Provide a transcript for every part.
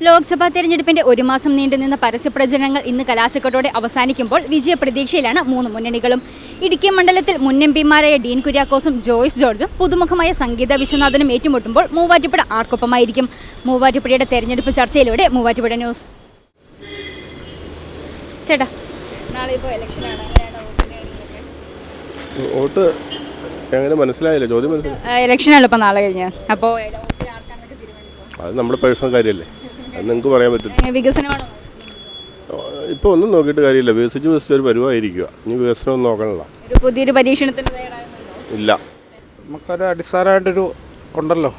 ലോക്സഭാ തെരഞ്ഞെടുപ്പിന്റെ ഒരു മാസം നീണ്ടുനിന്ന പരസ്യപ്രചരണങ്ങൾ ഇന്ന് കലാശക്കൊട്ടോടെ അവസാനിക്കുമ്പോൾ വിജയപ്രതീക്ഷയിലാണ് മൂന്ന് മുന്നണികളും. ഇടുക്കി മണ്ഡലത്തിൽ മുൻ എം പിമാരായ ഡീൻ കുര്യാക്കോസും ജോയ്സ് ജോർജും പുതുമുഖമായ സംഗീത വിശ്വനാഥനും ഏറ്റുമുട്ടുമ്പോൾ മൂവാറ്റുപുഴ ആർക്കൊപ്പമായിരിക്കും. മൂവാറ്റുപുഴയുടെ തെരഞ്ഞെടുപ്പ് ചർച്ചയിലൂടെ മൂവാറ്റുപുഴ ന്യൂസ്. ചേട്ടാ നാളെ ഇപ്പോൾ ഇലക്ഷനാണ് വോട്ട് എങ്ങനെ മനസ്സിലായില്ല? ചോദ്യം മനസ്സിലായി. ഇലക്ഷനാണ് ഇപ്പോൾ നാളെ കഴിഞ്ഞ് അപ്പോൾ അത് നമ്മുടെ പേഴ്സണൽ കാര്യമല്ലേ? നിങ്ങൾക്ക് പറയാൻ പറ്റില്ല വികസനമാണോ? ഇപ്പോൾ ഒന്നും നോക്കിയിട്ട് കാര്യമില്ല. വികസിച്ച് വികസിച്ച് ഒരു പരിവായിരിക്കുക ഇനി വികസനം ഒന്നും നോക്കണല്ല. ഒരു പുതിയൊരു പരീക്ഷണത്തിന് ഇല്ല. നമുക്കൊരു അടിസ്ഥാനമായിട്ടൊരു ഉണ്ടല്ലോ.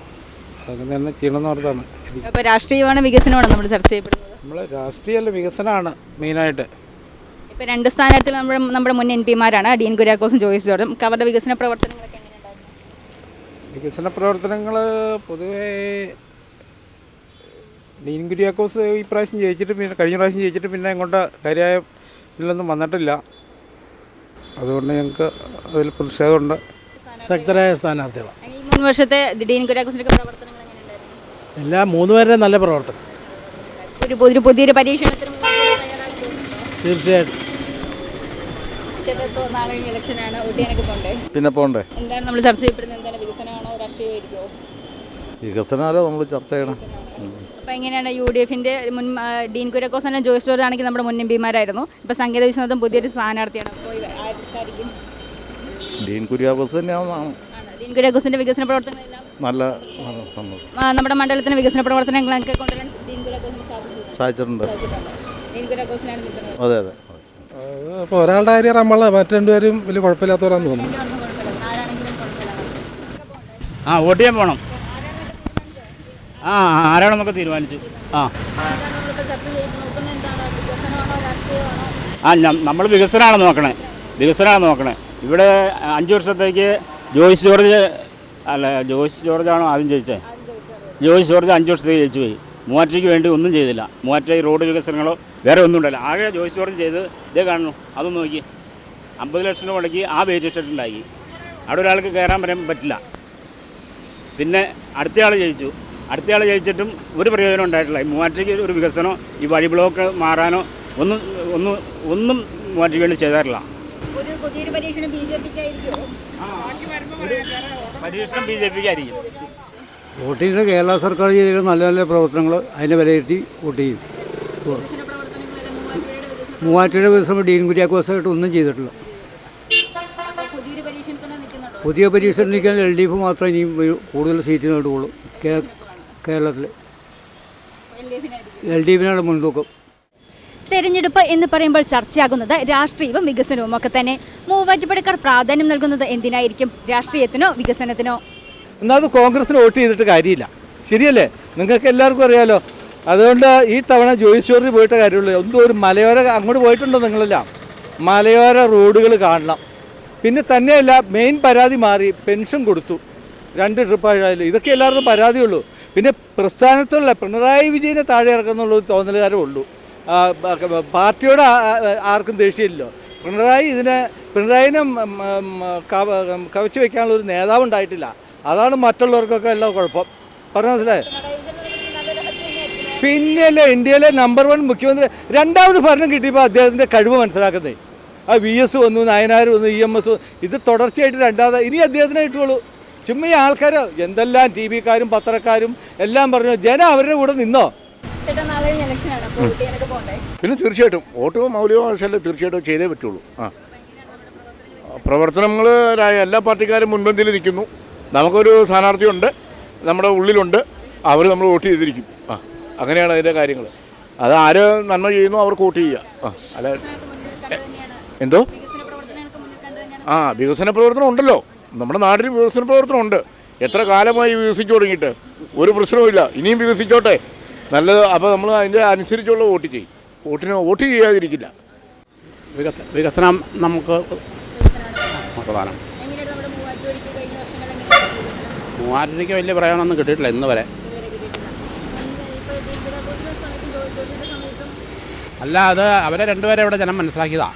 തന്നെ ചെയ്യണമെന്ന് ഓർത്താണ് അപ്പോൾ രാഷ്ട്രീയമാണ് വികസനമാണ് നമ്മൾ ചർച്ച ചെയ്യപ്പെടുന്നത്. നമ്മൾ രാഷ്ട്രീയമല്ല വികസനമാണ് മെയിനായിട്ട്. ഇപ്പോൾ രണ്ട് സ്ഥാനാർത്ഥികൾ നമ്മുടെ നമ്മുടെ മുൻ എം പിമാരാണ്. ഡീൻ കുര്യാക്കോസും ജോയിസ് ജോർജും. അവരുടെ വികസന പ്രവർത്തനങ്ങളൊക്കെ എങ്ങനെയുണ്ടായിരുന്നു? വികസന പ്രവർത്തനങ്ങൾ പൊതുവേ ഡീൻ കുര്യാക്കോസ് ഈ പ്രാവശ്യം ജയിച്ചിട്ട് പിന്നെ കഴിഞ്ഞ പ്രാവശ്യം ജയിച്ചിട്ട് പിന്നെ ഇങ്ങോട്ട് കാര്യമായ ഇതിലൊന്നും വന്നിട്ടില്ല. അതുകൊണ്ട് ഞങ്ങൾക്ക് അതിൽ പ്രതിഷേധമുണ്ട്. ശക്തരായ സ്ഥാനാർത്ഥികളാണ്. ഈ മൂന്ന് വർഷത്തെ ഡീൻ കുര്യാക്കോസിന്റെ പ്രവർത്തനങ്ങൾ എല്ലാ മൂന്ന് പേരുടെ നല്ല പ്രവർത്തനം. ഒരു പുതിയൊരു പരീക്ഷണത്തിന് തീർച്ചയായിട്ടും. പിന്നെ പോണ്ടേ? എന്താണ് നമ്മൾ ചർച്ച ചെയ്യപ്പെടുന്നത്? എന്താണ് വികസനമാണോ? രാഷ്ട്രീയമായിരിക്കുമോ വികസനമല്ലോ നമ്മൾ ചർച്ച ചെയ്യണം. അപ്പോൾ എങ്ങനെയാണ് യു ഡി എഫിന്റെ മുൻ ഡീൻ കുര്യാക്കോസ് തന്നെ ജോയിസ് ജോർജ് ആണെങ്കിൽ നമ്മുടെ മുൻ എം പിമാരായിരുന്നു. ഇപ്പോൾ സംഗീത വിശ്വനാഥം പുതിയൊരു സ്ഥാനാർത്ഥിയാണ്. അപ്പോൾ ആർക്കായിരിക്കും? ഡീൻ കുര്യാക്കോസ് തന്നെയാണെന്നാണ് ആണ്. ഡീൻ കുര്യാക്കോസിന്റെ വികസന പ്രവർത്തനം നല്ല നമ്മുടെ മണ്ഡലത്തിന് വികസന പ്രവർത്തനങ്ങളൊക്കെ കൊണ്ടുവരാൻ ഡീൻ കുര്യാക്കോസിന് സാധിച്ചു സാധിച്ചിട്ടുണ്ട്. അതെ അതെ. അപ്പോൾ ഒരാളുടെ കാര്യം നമ്മളെ മറ്റു രണ്ടുപേരും വലിയ കുഴപ്പമില്ലാത്തവരാന്ന് തോന്നുന്നു. ആ വോട്ട് ചെയ്യാൻ പോകണം ആ ആരാണെന്നൊക്കെ തീരുമാനിച്ചു. ആ. ആ നമ്മൾ വികസനമാണ് നോക്കണേ. വികസനമാണ് നോക്കണേ. ഇവിടെ അഞ്ച് വർഷത്തേക്ക് ജോയിസ് ജോർജ് അല്ല ജോയിസ് ജോർജാണോ ആദ്യം ജയിച്ചേ? ജോയിസ് ജോർജ് അഞ്ച് വർഷത്തേക്ക് ജയിച്ചു പോയി. മൂവാറ്റയ്ക്ക് വേണ്ടി ഒന്നും ചെയ്തില്ല. മൂവാറ്റ ഈ റോഡ് വികസനങ്ങളോ വേറെ ഒന്നും ഉണ്ടല്ലോ ആകെ ജോയിസ് ജോർജ് ചെയ്ത് ഇതേ കാണുന്നു. അതൊന്ന് നോക്കി. അമ്പത് ലക്ഷം രൂപ മുടക്കി ആ വെയിറ്റ് ഷെഡ് ഉണ്ടാക്കി അവിടെ ഒരാൾക്ക് കയറാൻ പറയാൻ പറ്റില്ല. പിന്നെ അടുത്തയാൾ ജയിച്ചു. അടുത്തയാൾ ജയിച്ചിട്ടും ഒരു പ്രയോജനം ഉണ്ടായിട്ടില്ല. ഈ മൂവാറ്റയ്ക്ക് ഒരു വികസനമോ ഈ വഴി ബ്ലോക്ക് മാറാനോ ഒന്നും ഒന്നും ഒന്നും മൂവാറ്റയ്ക്ക് വേണ്ടി ചെയ്താറില്ല. പരീക്ഷണം ബി ജെ പിക്ക് ആയിരിക്കും വോട്ട് കേരള സർക്കാർ ചെയ്ത നല്ല നല്ല പ്രവർത്തനങ്ങൾ അതിനെ വിലയിരുത്തി വോട്ട് ചെയ്യും. മൂവാറ്റുപുഴ വികസനം ഡീൻ കുര്യാക്കോസായിട്ട് ഒന്നും ചെയ്തിട്ടില്ല. പുതിയ പരീക്ഷ നിൽക്കാൻ എൽ ഡി എഫ് മാത്രമേ ഇനിയും കൂടുതൽ സീറ്റ് നേടുകയുള്ളൂ. കേ- കേരളത്തിൽ എൽ ഡി എഫിനാണ് മുൻതൂക്കം. തെരഞ്ഞെടുപ്പ് എന്ന് പറയുമ്പോൾ ചർച്ചയാകുന്നത് രാഷ്ട്രീയവും വികസനവും ഒക്കെ തന്നെ. മൂവാറ്റുപുഴക്കാർ പ്രാധാന്യം നൽകുന്നത് എന്തിനായിരിക്കും? രാഷ്ട്രീയത്തിനോ വികസനത്തിനോ? എന്നാൽ അത് കോൺഗ്രസിന് വോട്ട് ചെയ്തിട്ട് കാര്യമില്ല. ശരിയല്ലേ? നിങ്ങൾക്ക് എല്ലാവർക്കും അറിയാലോ. അതുകൊണ്ട് ഈ തവണ ജോയിസ് ജോർജ് പോയിട്ട് കാര്യമുള്ളൂ. എന്തോ ഒരു മലയോര അങ്ങോട്ട് പോയിട്ടുണ്ടോ നിങ്ങളെല്ലാം? മലയോര റോഡുകൾ കാണണം. പിന്നെ തന്നെയല്ല മെയിൻ പരാതി മാറി പെൻഷൻ കൊടുത്തു. രണ്ട് ട്രിപ്പായാലും ഇതൊക്കെ എല്ലാവർക്കും പരാതിയുള്ളൂ. പിന്നെ പ്രസ്ഥാനത്തുള്ള പിണറായി വിജയനെ താഴെ ഇറക്കുന്നുള്ള തോന്നലുകാരേ ഉള്ളൂ. പാർട്ടിയോട് ആർക്കും ദേഷ്യമില്ലല്ലോ പിണറായി ഇതിനെ പിണറായിനെ കവച്ചു വെക്കാനുള്ള ഒരു നേതാവ് ഉണ്ടായിട്ടില്ല. അതാണ് മറ്റുള്ളവർക്കൊക്കെ എല്ലാം കുഴപ്പം. പറഞ്ഞു മനസ്സിലായോ? പിന്നെയല്ലേ ഇന്ത്യയിലെ നമ്പർ വൺ മുഖ്യമന്ത്രി. രണ്ടാമത് ഭരണം കിട്ടിയപ്പോൾ അദ്ദേഹത്തിന്റെ കഴിവ് മനസ്സിലാക്കുന്നേ. ആ വി എസ് വന്നു നയനാർ വന്നു ഇ എം എസ് ഇത് തുടർച്ചയായിട്ട് രണ്ടാമത് ഇനി അദ്ദേഹത്തിനെ ഇട്ടുള്ളൂ ചുമ്മാ ഈ ആൾക്കാർ എന്തെല്ലാം ടി വിക്കാരും പത്രക്കാരും എല്ലാം പറഞ്ഞു ജനം അവരുടെ കൂടെ നിന്നോ? പിന്നെ തീർച്ചയായിട്ടും വോട്ട് മൗലികാവകാശമല്ലേ തീർച്ചയായിട്ടും ചെയ്തേ പറ്റുള്ളൂ. ആ. പ്രവർത്തനങ്ങൾ എല്ലാ പാർട്ടിക്കാരും മുൻപന്തിയിൽ നിൽക്കുന്നു. നമുക്കൊരു സ്ഥാനാർത്ഥിയുണ്ട് നമ്മുടെ ഉള്ളിലുണ്ട് അവർ നമ്മൾ വോട്ട് ചെയ്തിരിക്കും. ആ അങ്ങനെയാണ് അതിന്റെ കാര്യങ്ങൾ അത് ആര് നന്മ ചെയ്യുന്നു അവർക്ക് വോട്ട് ചെയ്യുക ആ അല്ല എന്തോ? ആ വികസന പ്രവർത്തനം ഉണ്ടല്ലോ. നമ്മുടെ നാട്ടിൽ വികസന പ്രവർത്തനമുണ്ട്. എത്ര കാലമായി വികസിച്ചു തുടങ്ങിയിട്ട്? ഒരു പ്രശ്നവുമില്ല. ഇനിയും വികസിച്ചോട്ടെ. നല്ലത് അപ്പോൾ നമ്മൾ അതിന്റെ അനുസരിച്ചുള്ള വോട്ട് ചെയ്യും. വോട്ടിന് വോട്ട് ചെയ്യാതിരിക്കില്ല. വികസ വികസനം നമുക്ക് പ്രധാനം. വലിയ പ്രയോജനമൊന്നും കിട്ടിയിട്ടില്ല ഇന്ന് വരെ. അല്ല അത് അവരെ രണ്ടുപേരെ ഇവിടെ ജനം മനസ്സിലാക്കിയതാണ്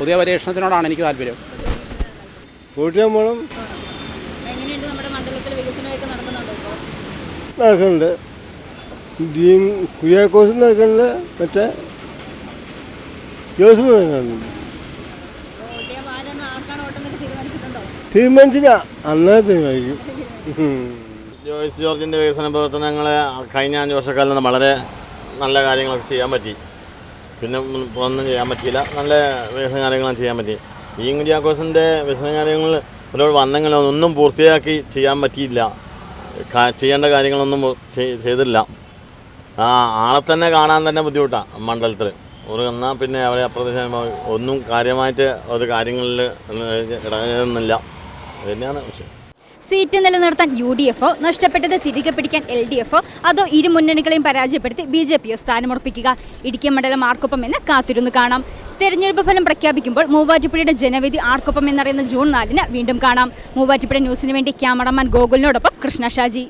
പുതിയ പരീക്ഷണത്തിനോടാണ് എനിക്ക് താല്പര്യം. മണ്ഡലത്തിൽ വികസനമൊക്കെ നടക്കുന്നുണ്ടോ ഡീൻ കുര്യാക്കോസ് നടക്കുന്നുണ്ട്. മറ്റേ ജോസ് നടക്കുന്നുണ്ട്. തീരുമാനിച്ചില്ല. അന്നേ തീരുമാനിക്കും. ജോയ്സ് ജോർജിന്റെ വികസന പ്രവർത്തനങ്ങൾ കഴിഞ്ഞ അഞ്ച് വർഷക്കാലം വളരെ നല്ല കാര്യങ്ങളൊക്കെ ചെയ്യാൻ പറ്റി. പിന്നെ ഒന്നും ഒന്നും ചെയ്യാൻ പറ്റിയില്ല. നല്ല വികസന കാര്യങ്ങളും ചെയ്യാൻ പറ്റി. ഈ കുര്യാക്കോസിന്റെ വിശദകാര്യങ്ങൾ കാര്യങ്ങൾ ഒരുപാട് വന്നെങ്കിലും ഒന്നും പൂർത്തിയാക്കി ചെയ്യാൻ പറ്റിയില്ല. ചെയ്യേണ്ട കാര്യങ്ങളൊന്നും ചെയ്തില്ല. ആ ആളെ തന്നെ കാണാൻ തന്നെ ബുദ്ധിമുട്ടാണ് മണ്ഡലത്തിൽ ഒരു എന്നാൽ പിന്നെ അവിടെ അപ്രദേശം ഒന്നും കാര്യമായിട്ട് ഒരു കാര്യങ്ങളിൽ ഇടങ്ങുന്നില്ല തന്നെയാണ് വിഷയം. സീറ്റ് നിലനിർത്താൻ യു ഡി എഫോ നഷ്ടപ്പെട്ടത് തിരികെ പിടിക്കാൻ എൽ ഡി എഫോ അതോ ഇരു മുന്നണികളെയും പരാജയപ്പെടുത്തി ബി ജെ പിയോ സ്ഥാനമുറപ്പിക്കുക? ഇടുക്കി മണ്ഡലം ആർക്കൊപ്പം എന്ന് കാത്തിരുന്ന് കാണാം. തെരഞ്ഞെടുപ്പ് ഫലം പ്രഖ്യാപിക്കുമ്പോൾ മൂവാറ്റുപുഴയുടെ ജനവിധി ആർക്കൊപ്പം എന്നറിയുന്ന ജൂൺ നാലിന് വീണ്ടും കാണാം. മൂവാറ്റുപുഴ ന്യൂസിന് വേണ്ടി ക്യാമറമാൻ ഗോകുലിനോടൊപ്പം കൃഷ്ണ ഷാജി.